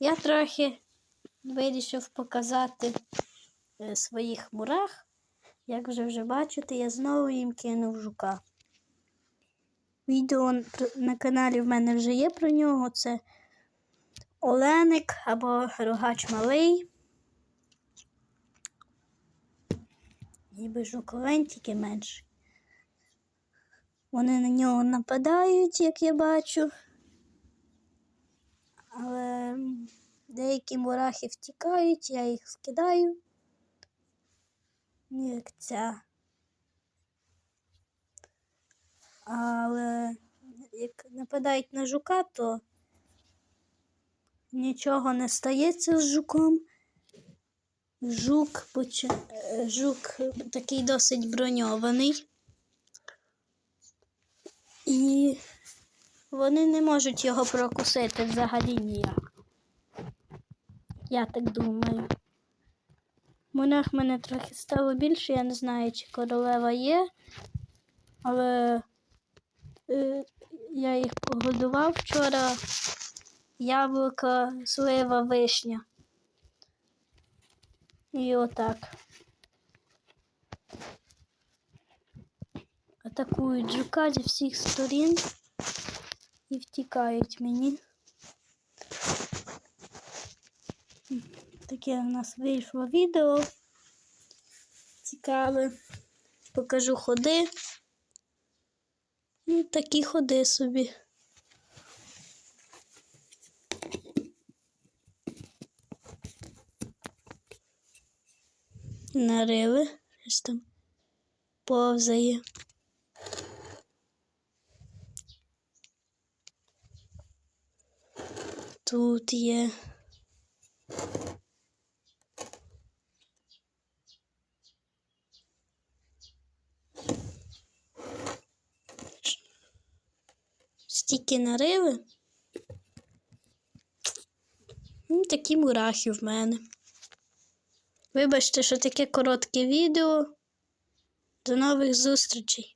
Я трохи вирішив показати е, своїх мурах. Як вже вже бачите, я знову їм кинув жука. Відео на каналі в мене вже є про нього. Це Оленик або рогач малий. Ніби жуковень, тільки менший. Вони на нього нападають, як я бачу. Але деякі мурахи втікають, я їх скидаю. Як ця. Але як нападають на жука, то нічого не стається з жуком. Жук, поч- жук такий досить броньований. І вони не можуть його прокусити взагалі ніяк. Я так думаю. Монах мене трохи стало більше, я не знаю, чи королева є, але е, я їх погодував вчора. Яблуко, слива, вишня. І отак. Атакують жука зі всіх сторін і втікають мені. Таке у нас вийшло відео. Цікаве. Покажу ходи. Ну, такі ходи собі. Нарили. Щось там повзає. Тут є. Стільки нарили. Ну, такі мурахи в мене. Вибачте, що таке коротке відео. До нових зустрічей!